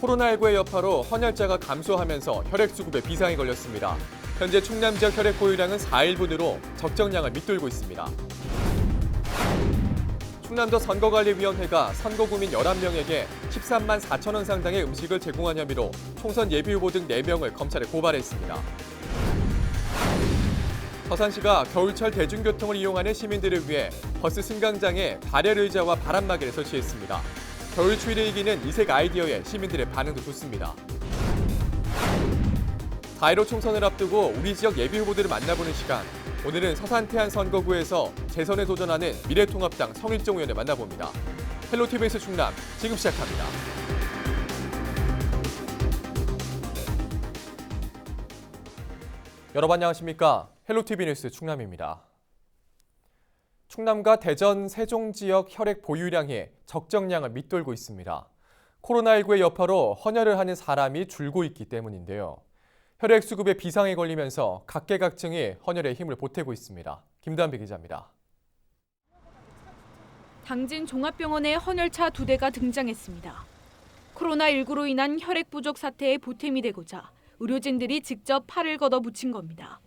코로나19의 여파로 헌혈자가 감소하면서 혈액 수급에 비상이 걸렸습니다. 현재 충남 지역 혈액 보유량은 4일분으로 적정량을 밑돌고 있습니다. 충남도 선거관리위원회가 선거구민 11명에게 13만 4천 원 상당의 음식을 제공한 혐의로 총선 예비후보 등 4명을 검찰에 고발했습니다. 서산시가 겨울철 대중교통을 이용하는 시민들을 위해 버스 승강장에 발열 의자와 바람막이를 설치했습니다. 겨울 추위를 이기는 이색 아이디어에 시민들의 반응도 좋습니다. 4.15 총선을 앞두고 우리 지역 예비 후보들을 만나보는 시간. 오늘은 서산 태안 선거구에서 재선에 도전하는 미래통합당 성일종 의원을 만나봅니다. 헬로티비에스 충남 지금 시작합니다. 여러분 안녕하십니까? 헬로티비 뉴스 충남입니다. 충남과 대전, 세종 지역 혈액 보유량이 적정량을 밑돌고 있습니다. 코로나19의 여파로 헌혈을 하는 사람이 줄고 있기 때문인데요. 혈액 수급에 비상이 걸리면서 각계각층이 헌혈에 힘을 보태고 있습니다. 김단비 기자입니다. 당진 종합병원에 헌혈차 두 대가 등장했습니다. 코로나19로 인한 혈액 부족 사태에 보탬이 되고자 의료진들이 직접 팔을 걷어 붙인 겁니다.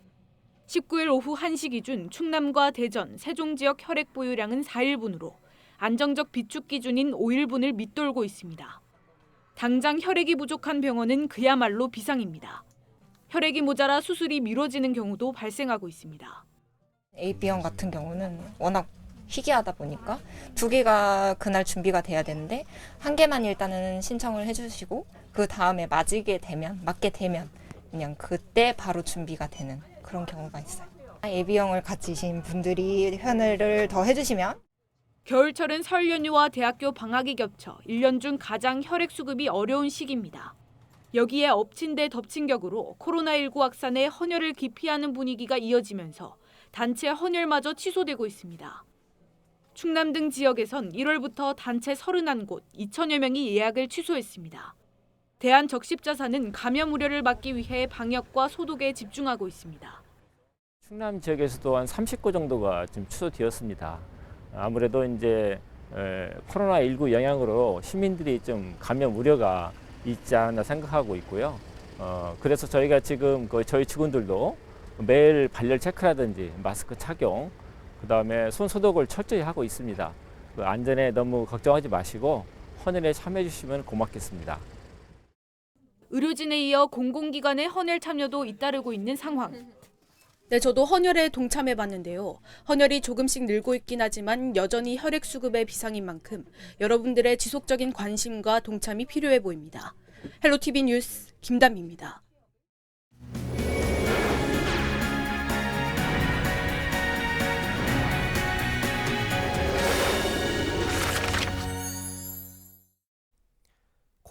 19일 오후 1시 기준 충남과 대전, 세종 지역 혈액 보유량은 4일분으로 안정적 비축 기준인 5일분을 밑돌고 있습니다. 당장 혈액이 부족한 병원은 그야말로 비상입니다. 혈액이 모자라 수술이 미뤄지는 경우도 발생하고 있습니다. AB형 같은 경우는 워낙 희귀하다 보니까 두 개가 그날 준비가 돼야 되는데 한 개만 일단은 신청을 해주시고 그 다음에 맞게 되면 맞게 되면 그냥 그때 바로 준비가 되는 그런 경우가 있어요. AB형을 가지신 분들이 현을 더 해주시면 겨울철은 설 연휴와 대학교 방학이 겹쳐 1년 중 가장 혈액 수급이 어려운 시기입니다. 여기에 엎친 데 덮친 격으로 코로나19 확산에 헌혈을 기피하는 분위기가 이어지면서 단체 헌혈마저 취소되고 있습니다. 충남 등 지역에선 1월부터 단체 31곳 2천여 명이 예약을 취소했습니다. 대한적십자사는 감염 우려를 막기 위해 방역과 소독에 집중하고 있습니다. 충남 지역에서도 한 30곳 정도가 지금 취소되었습니다. 아무래도 이제 에, 코로나19 영향으로 시민들이 좀 감염 우려가 있지 않나 생각하고 있고요. 어, 그래서 저희가 지금 그 저희 직원들도 매일 발열 체크라든지 마스크 착용, 그 다음에 손 소독을 철저히 하고 있습니다. 그 안전에 너무 걱정하지 마시고 헌혈에 참여해 주시면 고맙겠습니다. 의료진에 이어 공공기관의 헌혈 참여도 잇따르고 있는 상황. 네, 저도 헌혈에 동참해 봤는데요. 헌혈이 조금씩 늘고 있긴 하지만 여전히 혈액 수급에 비상인 만큼 여러분들의 지속적인 관심과 동참이 필요해 보입니다. 헬로티비 뉴스 김담입니다.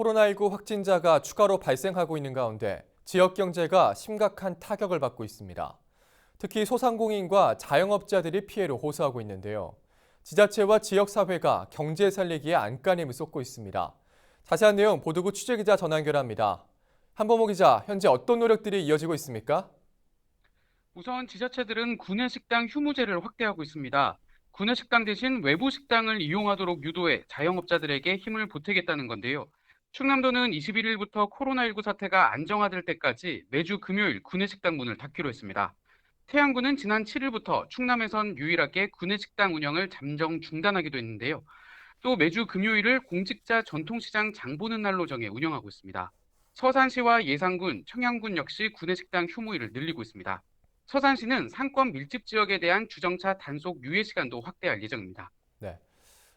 코로나19 확진자가 추가로 발생하고 있는 가운데 지역 경제가 심각한 타격을 받고 있습니다. 특히 소상공인과 자영업자들이 피해를 호소하고 있는데요. 지자체와 지역사회가 경제 살리기에 안간힘을 쏟고 있습니다. 자세한 내용 보도국 취재기자 전화 연결합니다. 한범호 기자, 현재 어떤 노력들이 이어지고 있습니까? 우선 지자체들은 구내 식당 휴무제를 확대하고 있습니다. 구내 식당 대신 외부 식당을 이용하도록 유도해 자영업자들에게 힘을 보태겠다는 건데요. 충남도는 21일부터 코로나19 사태가 안정화될 때까지 매주 금요일 구내식당 문을 닫기로 했습니다. 태안군은 지난 7일부터 충남에선 유일하게 구내식당 운영을 잠정 중단하기도 했는데요. 또 매주 금요일을 공직자 전통시장 장 보는 날로 정해 운영하고 있습니다. 서산시와 예산군, 청양군 역시 구내식당 휴무일을 늘리고 있습니다. 서산시는 상권 밀집 지역에 대한 주정차 단속 유예 시간도 확대할 예정입니다.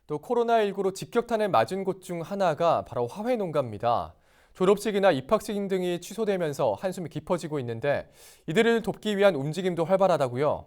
또 코로나19로 직격탄을 맞은 곳 중 하나가 바로 화훼 농가입니다. 졸업식이나 입학식 등이 취소되면서 한숨이 깊어지고 있는데 이들을 돕기 위한 움직임도 활발하다고요.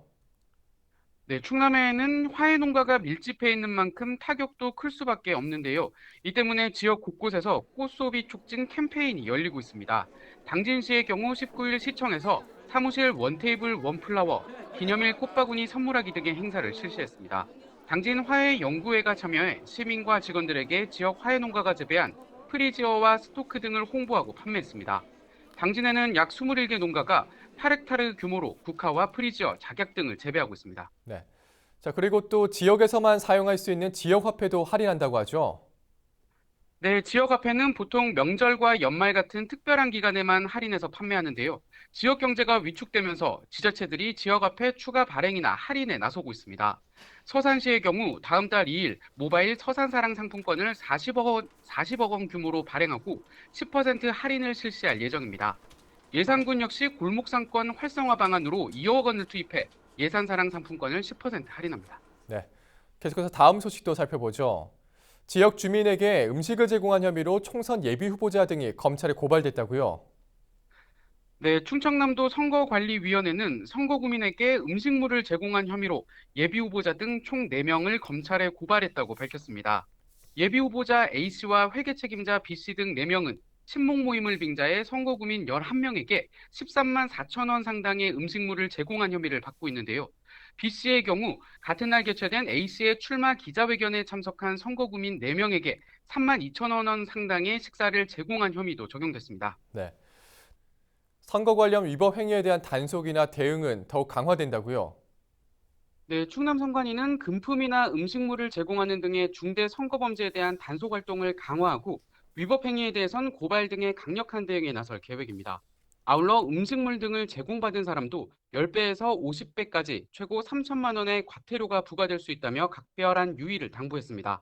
네, 충남에는 화훼 농가가 밀집해 있는 만큼 타격도 클 수밖에 없는데요. 이 때문에 지역 곳곳에서 꽃소비 촉진 캠페인이 열리고 있습니다. 당진시의 경우 19일 시청에서 사무실 원테이블 원플라워, 기념일 꽃바구니 선물하기 등의 행사를 실시했습니다. 당진 화훼 연구회가 참여해 시민과 직원들에게 지역 화훼 농가가 재배한 프리지어와 스토크 등을 홍보하고 판매했습니다. 당진에는 약 21개 농가가 8헥타르 규모로 국화와 프리지어, 작약 등을 재배하고 있습니다. 네. 자, 그리고 또 지역에서만 사용할 수 있는 지역 화폐도 할인한다고 하죠. 네, 지역 화폐는 보통 명절과 연말 같은 특별한 기간에만 할인해서 판매하는데요. 지역 경제가 위축되면서 지자체들이 지역 화폐 추가 발행이나 할인에 나서고 있습니다. 서산시의 경우 다음 달 2일 모바일 서산사랑 상품권을 40억 원, 40억 원 규모로 발행하고 10% 할인을 실시할 예정입니다. 예산군 역시 골목상권 활성화 방안으로 2억 원을 투입해 예산사랑 상품권을 10% 할인합니다. 네. 계속해서 다음 소식도 살펴보죠. 지역 주민에게 음식을 제공한 혐의로 총선 예비 후보자 등이 검찰에 고발됐다고요. 네, 충청남도 선거관리위원회는 선거구민에게 음식물을 제공한 혐의로 예비 후보자 등 총 4명을 검찰에 고발했다고 밝혔습니다. 예비 후보자 A씨와 회계 책임자 B씨 등 4명은 친목 모임을 빙자해 선거구민 11명에게 13만 4천 원 상당의 음식물을 제공한 혐의를 받고 있는데요. B씨의 경우 같은 날 개최된 A씨의 출마 기자회견에 참석한 선거구민 4명에게 3만 2천 원 상당의 식사를 제공한 혐의도 적용됐습니다. 네. 선거 관련 위법 행위에 대한 단속이나 대응은 더욱 강화된다고요. 네, 충남 선관위는 금품이나 음식물을 제공하는 등의 중대 선거 범죄에 대한 단속 활동을 강화하고 위법 행위에 대해선 고발 등의 강력한 대응에 나설 계획입니다. 아울러 음식물 등을 제공받은 사람도 10배에서 50배까지 최고 3천만 원의 과태료가 부과될 수 있다며 각별한 유의를 당부했습니다.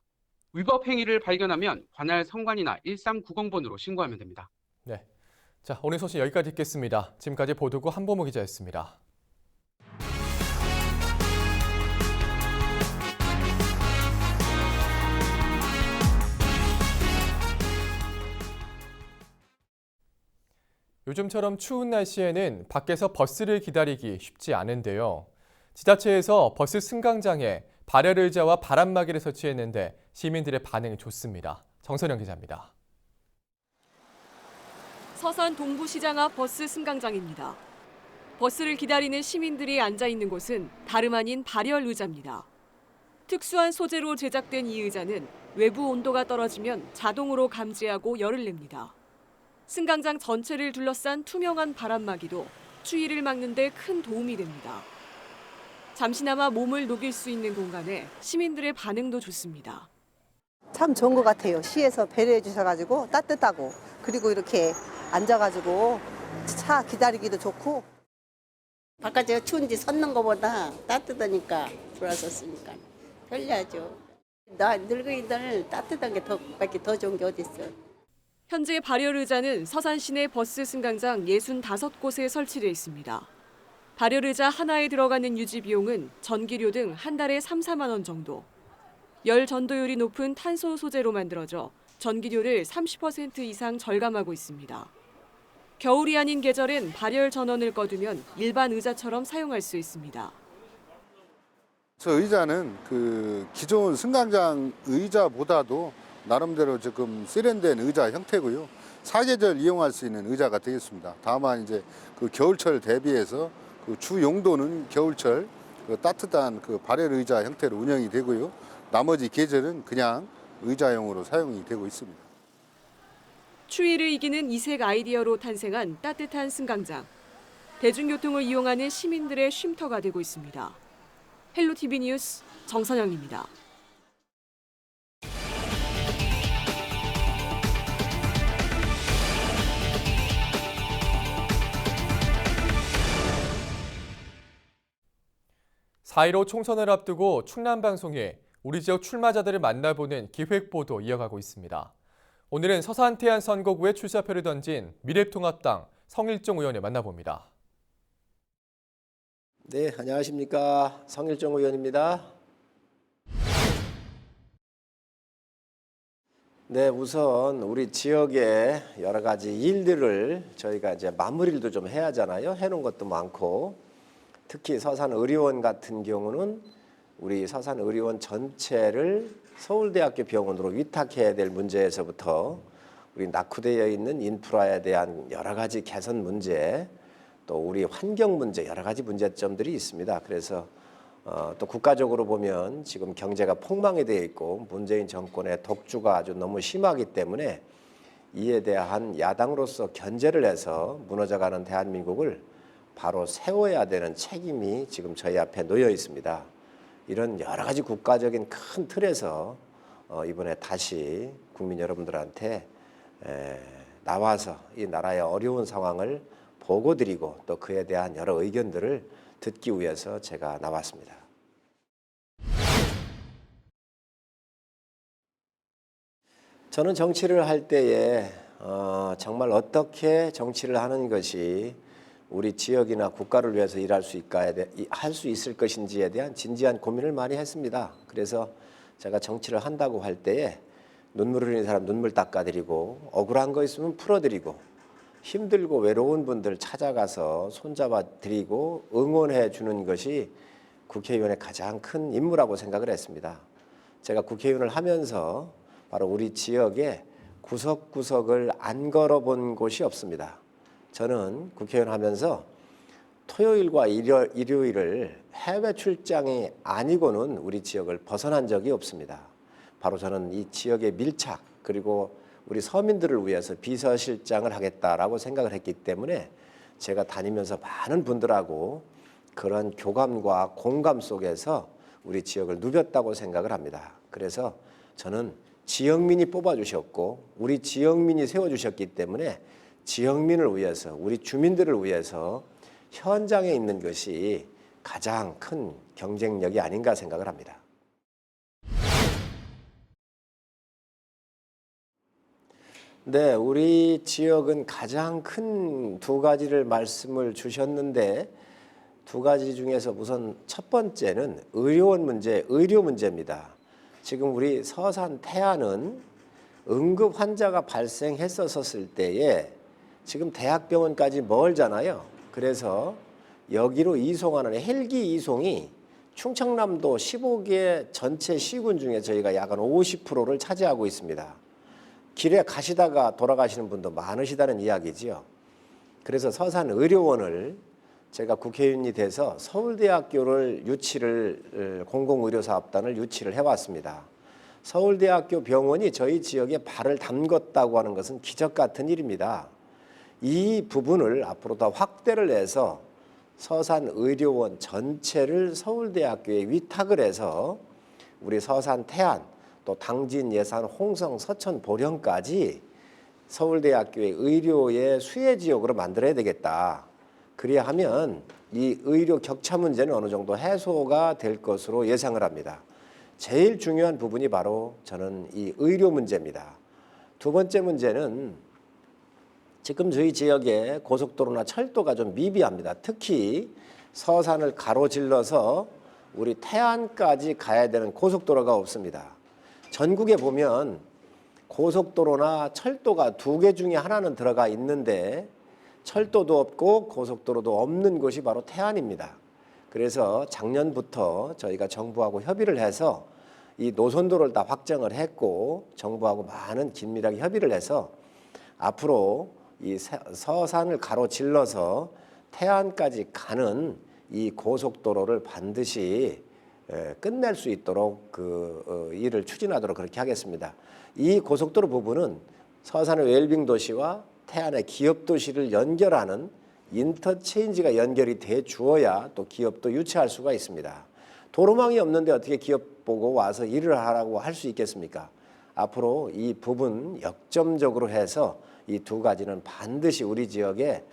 위법 행위를 발견하면 관할 선관위나 1390번으로 신고하면 됩니다. 네. 자, 오늘 소식 여기까지 듣겠습니다. 지금까지 보도국 한보무 기자였습니다. 요즘처럼 추운 날씨에는 밖에서 버스를 기다리기 쉽지 않은데요. 지자체에서 버스 승강장에 발열 의자와 바람막이를 설치했는데 시민들의 반응이 좋습니다. 정선영 기자입니다. 서산 동부시장 앞 버스 승강장입니다. 버스를 기다리는 시민들이 앉아 있는 곳은 다름 아닌 발열 의자입니다. 특수한 소재로 제작된 이 의자는 외부 온도가 떨어지면 자동으로 감지하고 열을 냅니다. 승강장 전체를 둘러싼 투명한 바람막이도 추위를 막는 데 큰 도움이 됩니다. 잠시나마 몸을 녹일 수 있는 공간에 시민들의 반응도 좋습니다. 참 좋은 것 같아요. 시에서 배려해 주셔가지고 따뜻하고 그리고 이렇게 앉아가지고 차 기다리기도 좋고 바깥에 추운데 섰는 것보다 따뜻하니까 들어왔었으니까 편리하죠. 나 늙은이들 따뜻한 게 더 밖에 더 좋은 게 어딨어. 현재 발열 의자는 서산 시내 버스 승강장 65곳에 설치되어 있습니다. 발열 의자 하나에 들어가는 유지 비용은 전기료 등 한 달에 3, 4만 원 정도. 열 전도율이 높은 탄소 소재로 만들어져 전기료를 30% 이상 절감하고 있습니다. 겨울이 아닌 계절엔 발열 전원을 꺼두면 일반 의자처럼 사용할 수 있습니다. 저 의자는 그 기존 승강장 의자보다도 나름대로 지금 세련된 의자 형태고요. 사계절 이용할 수 있는 의자가 되겠습니다. 다만 이제 그 겨울철 대비해서 그 주 용도는 겨울철 그 따뜻한 그 발열 의자 형태로 운영이 되고요. 나머지 계절은 그냥 의자용으로 사용이 되고 있습니다. 추위를 이기는 이색 아이디어로 탄생한 따뜻한 승강장. 대중교통을 이용하는 시민들의 쉼터가 되고 있습니다. 헬로티비 뉴스 정선영입니다. 사1오 총선을 앞두고 충남방송이 우리 지역 출마자들을 만나보는 기획보도 이어가고 있습니다. 오늘은 서산 태안 선거구에 출사표를 던진 미래통합당 성일종 의원을 만나봅니다. 네, 안녕하십니까. 성일정 의원입니다. 네, 우선 우리 지역의 여러 가지 일들을 저희가 이제 마무리도 좀 해야 하잖아요. 해놓은 것도 많고. 특히 서산 의료원 같은 경우는 우리 서산 의료원 전체를 서울대학교 병원으로 위탁해야 될 문제에서부터 우리 낙후되어 있는 인프라에 대한 여러 가지 개선 문제, 또 우리 환경 문제 여러 가지 문제점들이 있습니다. 그래서 어, 또 국가적으로 보면 지금 경제가 폭망이 되어 있고 문재인 정권의 독주가 아주 너무 심하기 때문에 이에 대한 야당으로서 견제를 해서 무너져가는 대한민국을 바로 세워야 되는 책임이 지금 저희 앞에 놓여 있습니다. 이런 여러 가지 국가적인 큰 틀에서 어, 이번에 다시 국민 여러분들한테 에, 나와서 이 나라의 어려운 상황을 보고 드리고 또 그에 대한 여러 의견들을 듣기 위해서 제가 나왔습니다. 저는 정치를 할 때에 어, 정말 어떻게 정치를 하는 것이 우리 지역이나 국가를 위해서 일할 수 있까에 할 수 있을 것인지에 대한 진지한 고민을 많이 했습니다. 그래서 제가 정치를 한다고 할 때에 눈물 흘리는 사람 눈물 닦아드리고 억울한 거 있으면 풀어드리고 힘들고 외로운 분들 찾아가서 손잡아 드리고 응원해 주는 것이 국회의원의 가장 큰 임무라고 생각을 했습니다. 제가 국회의원을 하면서 바로 우리 지역에 구석구석을 안 걸어본 곳이 없습니다. 저는 국회의원 하면서 토요일과 일요, 일요일을 해외 출장이 아니고는 우리 지역을 벗어난 적이 없습니다. 바로 저는 이 지역의 밀착 그리고 우리 서민들을 위해서 비서실장을 하겠다라고 생각을 했기 때문에 제가 다니면서 많은 분들하고 그런 교감과 공감 속에서 우리 지역을 누볐다고 생각을 합니다. 그래서 저는 지역민이 뽑아주셨고 우리 지역민이 세워주셨기 때문에 지역민을 위해서 우리 주민들을 위해서 현장에 있는 것이 가장 큰 경쟁력이 아닌가 생각을 합니다. 네, 우리 지역은 가장 큰 두 가지를 말씀을 주셨는데 두 가지 중에서 우선 첫 번째는 의료원 문제, 의료 문제입니다. 지금 우리 서산 태안은 응급 환자가 발생했었을 때에 지금 대학병원까지 멀잖아요. 그래서 여기로 이송하는 헬기 이송이 충청남도 15개 전체 시군 중에 저희가 약 한 50%를 차지하고 있습니다. 길에 가시다가 돌아가시는 분도 많으시다는 이야기지요. 그래서 서산 의료원을 제가 국회의원이 돼서 서울대학교를 유치를 공공의료사업단을 유치를 해왔습니다. 서울대학교 병원이 저희 지역에 발을 담궜다고 하는 것은 기적 같은 일입니다. 이 부분을 앞으로 더 확대를 해서 서산 의료원 전체를 서울대학교에 위탁을 해서 우리 서산 태안 또 당진 예산 홍성 서천 보령까지 서울대학교의 의료의 수혜 지역으로 만들어야 되겠다. 그래야 하면 이 의료 격차 문제는 어느 정도 해소가 될 것으로 예상을 합니다. 제일 중요한 부분이 바로 저는 이 의료 문제입니다. 두 번째 문제는 지금 저희 지역에 고속도로나 철도가 좀 미비합니다. 특히 서산을 가로질러서 우리 태안까지 가야 되는 고속도로가 없습니다. 전국에 보면 고속도로나 철도가 두 개 중에 하나는 들어가 있는데 철도도 없고 고속도로도 없는 곳이 바로 태안입니다. 그래서 작년부터 저희가 정부하고 협의를 해서 이 노선도를 다 확정을 했고 정부하고 많은 긴밀하게 협의를 해서 앞으로 이 서산을 가로질러서 태안까지 가는 이 고속도로를 반드시 끝낼 수 있도록 그 일을 추진하도록 그렇게 하겠습니다. 이 고속도로 부분은 서산의 웰빙 도시와 태안의 기업 도시를 연결하는 인터체인지가 연결이 돼 주어야 또 기업도 유치할 수가 있습니다. 도로망이 없는데 어떻게 기업 보고 와서 일을 하라고 할 수 있겠습니까? 앞으로 이 부분 역점적으로 해서 이 두 가지는 반드시 우리 지역의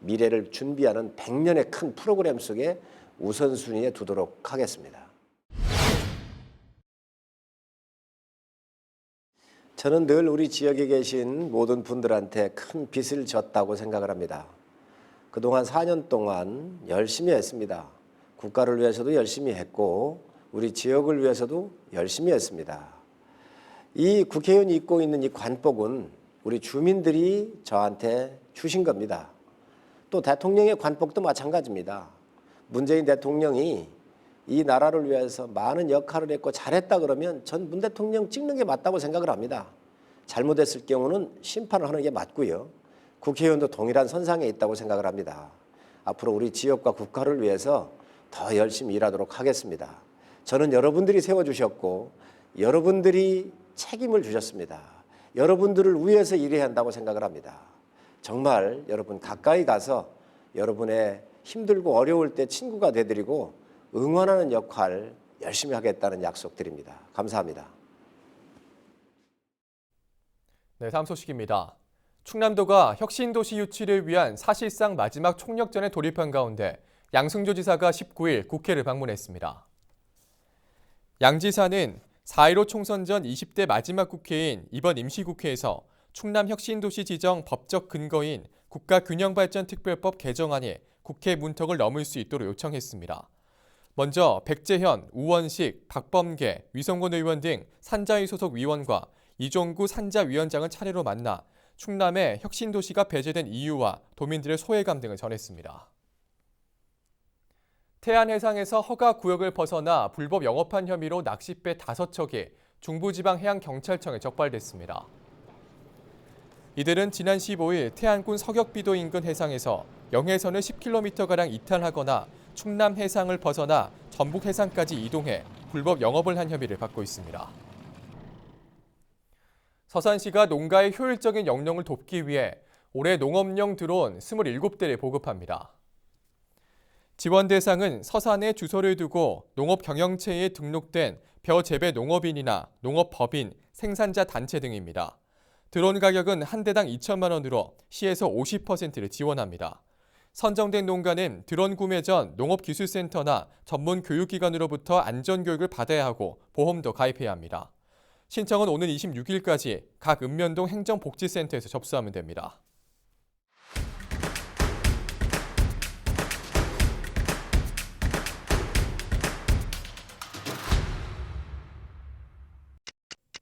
미래를 준비하는 100년의 큰 프로그램 속에 우선순위에 두도록 하겠습니다. 저는 늘 우리 지역에 계신 모든 분들한테 큰 빚을 졌다고 생각을 합니다. 그동안 4년 동안 열심히 했습니다. 국가를 위해서도 열심히 했고 우리 지역을 위해서도 열심히 했습니다. 이 국회의원이 입고 있는 이 관복은 우리 주민들이 저한테 주신 겁니다. 또 대통령의 관복도 마찬가지입니다. 문재인 대통령이 이 나라를 위해서 많은 역할을 했고 잘했다 그러면 전 문 대통령 찍는 게 맞다고 생각을 합니다. 잘못했을 경우는 심판을 하는 게 맞고요. 국회의원도 동일한 선상에 있다고 생각을 합니다. 앞으로 우리 지역과 국가를 위해서 더 열심히 일하도록 하겠습니다. 저는 여러분들이 세워주셨고 여러분들이 책임을 주셨습니다. 여러분들을 위해서 일해야 한다고 생각을 합니다. 정말 여러분 가까이 가서 여러분의 힘들고 어려울 때 친구가 되드리고 응원하는 역할 열심히 하겠다는 약속 드립니다. 감사합니다. 네, 다음 소식입니다. 충남도가 혁신도시 유치를 위한 사실상 마지막 총력전에 돌입한 가운데 양승조 지사가 19일 국회를 방문했습니다. 양 지사는 4.15 총선 전 20대 마지막 국회인 이번 임시국회에서 충남 혁신도시 지정 법적 근거인 국가균형발전특별법 개정안이 국회 문턱을 넘을 수 있도록 요청했습니다. 먼저 백재현, 우원식, 박범계, 위성곤 의원 등 산자위 소속 위원과 이종구 산자위원장을 차례로 만나 충남의 혁신도시가 배제된 이유와 도민들의 소외감 등을 전했습니다. 태안 해상에서 허가 구역을 벗어나 불법 영업한 혐의로 낚싯배 5척이 중부지방해양경찰청에 적발됐습니다. 이들은 지난 15일 태안군 서격비도 인근 해상에서 영해선을 10km가량 이탈하거나 충남 해상을 벗어나 전북 해상까지 이동해 불법 영업을 한 혐의를 받고 있습니다. 서산시가 농가의 효율적인 영농을 돕기 위해 올해 농업용 드론 27대를 보급합니다. 지원 대상은 서산에 주소를 두고 농업 경영체에 등록된 벼 재배 농업인이나 농업법인, 생산자 단체 등입니다. 드론 가격은 한 대당 2천만 원으로 시에서 50%를 지원합니다. 선정된 농가는 드론 구매 전 농업기술센터나 전문 교육기관으로부터 안전교육을 받아야 하고 보험도 가입해야 합니다. 신청은 오는 26일까지 각 읍면동 행정복지센터에서 접수하면 됩니다.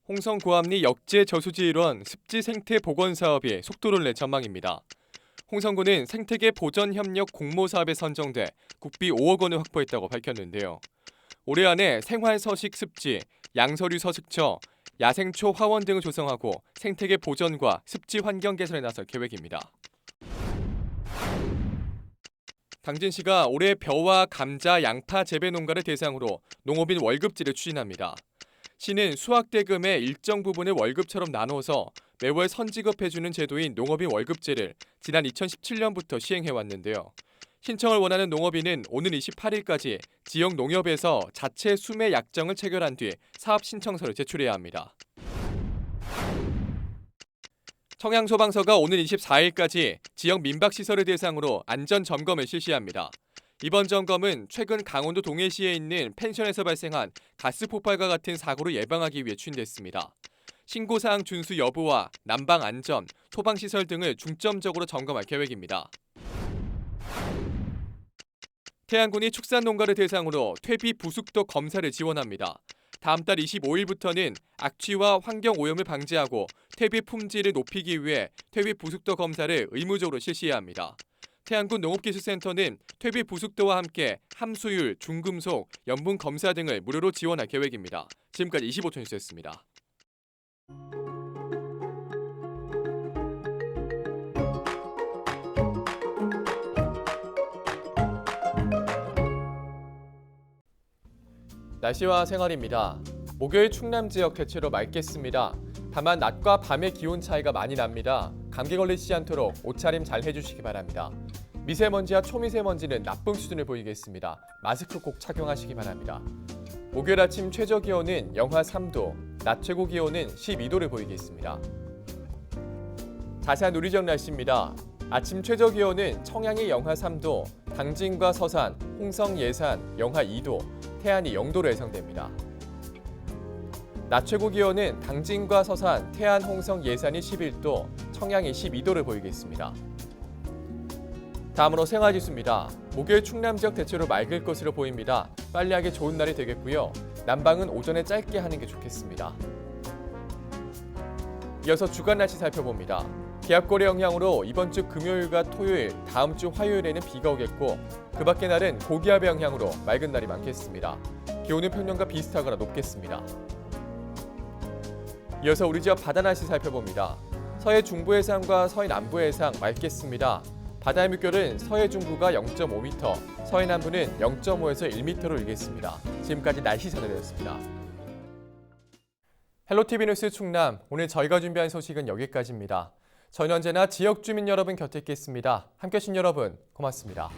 홍성 고압리 역제 저수지 일원 습지 생태 복원 사업이 속도를 낼 전망입니다. 홍성군은 생태계 보전 협력 공모 사업에 선정돼 국비 5억 원을 확보했다고 밝혔는데요. 올해 안에 생활 서식 습지, 양서류 서식처, 야생초 화원 등을 조성하고 생태계 보전과 습지 환경 개선에 나설 계획입니다. 당진시가 올해 벼와 감자, 양파 재배 농가를 대상으로 농업인 월급제를 추진합니다. 시는 수확대금의 일정 부분을 월급처럼 나눠서 매월 선지급해주는 제도인 농업인 월급제를 지난 2017년부터 시행해왔는데요. 신청을 원하는 농업인은 오는 28일까지 지역 농협에서 자체 수매 약정을 체결한 뒤 사업 신청서를 제출해야 합니다. 청양소방서가 오는 24일까지 지역 민박시설을 대상으로 안전 점검을 실시합니다. 이번 점검은 최근 강원도 동해시에 있는 펜션에서 발생한 가스 폭발과 같은 사고를 예방하기 위해 추진됐습니다. 신고사항 준수 여부와 난방 안전, 소방시설 등을 중점적으로 점검할 계획입니다. 태안군이 축산 농가를 대상으로 퇴비 부숙도 검사를 지원합니다. 다음 달 25일부터는 악취와 환경 오염을 방지하고 퇴비 품질을 높이기 위해 퇴비 부숙도 검사를 의무적으로 실시해야 합니다. 태안군 농업기술센터는 퇴비 부숙도와 함께 함수율, 중금속, 염분 검사 등을 무료로 지원할 계획입니다. 지금까지 25초 뉴스였습니다. 날씨와 생활입니다. 목요일 충남 지역 대체로 맑겠습니다. 다만 낮과 밤의 기온 차이가 많이 납니다. 감기 걸리지 않도록 옷차림 잘 해주시기 바랍니다. 미세먼지와 초미세먼지는 나쁨 수준을 보이겠습니다. 마스크 꼭 착용하시기 바랍니다. 목요일 아침 최저 기온은 영하 3도, 낮 최고 기온은 12도를 보이겠습니다. 자세한 우리 지역 날씨입니다. 아침 최저 기온은 청양이 영하 3도, 당진과 서산, 홍성 예산 영하 2도, 태안이 0도로 예상됩니다. 낮 최고 기온은 당진과 서산, 태안, 홍성, 예산이 11도, 청양이 12도를 보이겠습니다. 다음으로 생활지수입니다. 목요일 충남 지역 대체로 맑을 것으로 보입니다. 빨리 하기 좋은 날이 되겠고요. 난방은 오전에 짧게 하는 게 좋겠습니다. 이어서 주간 날씨 살펴봅니다. 기압골의 영향으로 이번 주 금요일과 토요일, 다음 주 화요일에는 비가 오겠고 그 밖의 날은 고기압의 영향으로 맑은 날이 많겠습니다. 기온은 평년과 비슷하거나 높겠습니다. 이어서 우리 지역 바다 날씨 살펴봅니다. 서해 중부 해상과 서해 남부 해상 맑겠습니다. 바다의 물결은 서해 중부가 0.5m, 서해 남부는 0.5에서 1m로 일겠습니다. 지금까지 날씨 전해드렸습니다. 헬로티비 뉴스 충남, 오늘 저희가 준비한 소식은 여기까지입니다. 저는 언제나 지역 주민 여러분 곁에 있겠습니다. 함께 해주신 여러분 고맙습니다.